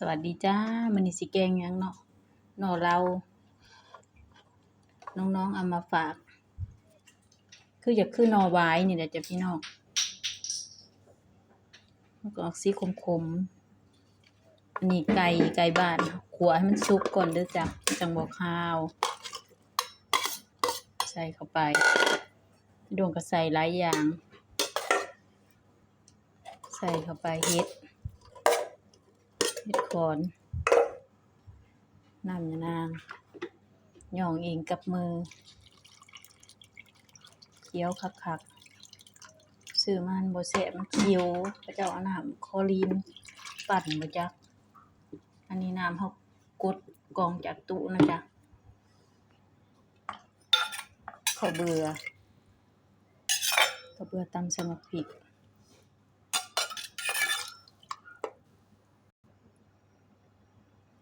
สวัสดีจ้ามันนี้สิแกงยังเนาะเนาะเรา น้องๆเอามาฝาก คืออยากคือหนอไว้นี่แหละจ้ะพี่น้องมันก็ออกสีคมๆอันนี้ไก่ไก่บ้านขัวให้มันสุกก่อนเด้อจ้ะจังบ่ข้าว ใส่เข้าไปดวงก็ใส่หลายอย่าง ใส่เข้าไปเฮ็ด เห็ดขอนน้ำยานางย่องเองกับมือเคี้ยวคักๆซื้อมันบ่แซ่บมันเคี้ยวพระเจ้าเอาน้ำคอรีนปั่นบ่จัก อันนี้น้ำเฮากดกองจากตู้นะจ๊ะข้าวเบื่อข้าวเบื่อตำสมักพริก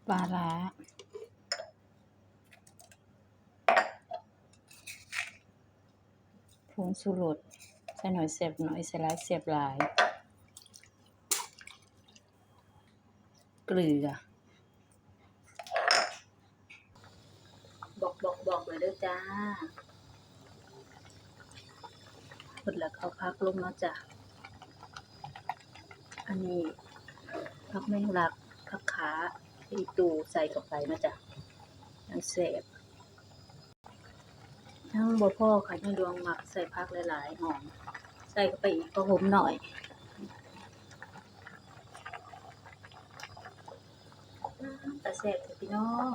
ปลาร้าผงชูรสใส่หน่อยเสียบหน่อยใส่หลายเสียบหลาย เกลือ บอกบอกบอกเลยเด้อจ้าพดแล้วเขาพักลงแล้วจ้ะ อันนี้พักแมงลักพักขา อีตูใส่เข้าไปนะจ๊ะยังเสพทั้งบ่พ่อค่ะยังดวงหมักใส่พักหลายๆหอมใส่เข้าไปอีกก็หอมหน่อยแต่แสบพี่น้อง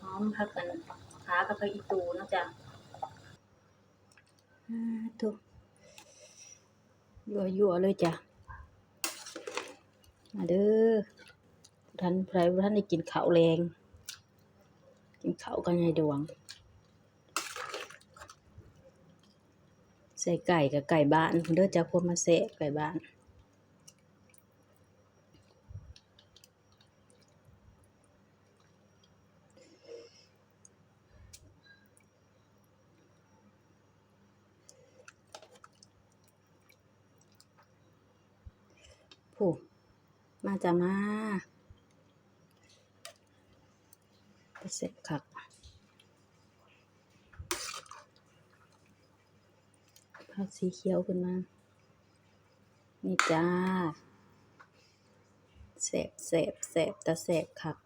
หอมพักกันขากับไปอีตูนะจ๊ะอ่าทุกยั่วๆเลยจ้ะมาเด้อ ท่านใครท่านได้กินข้าวแรง กินข้าวกันไงดวง ใส่ไก่กับไก่บ้านเด้อจะพวมาเสะไก่บ้านผู้มาจะมา ไปเสร็จคักผักสีเขียวขึ้นมา นี่จ้าแสบแสบแสบตะเสบคัก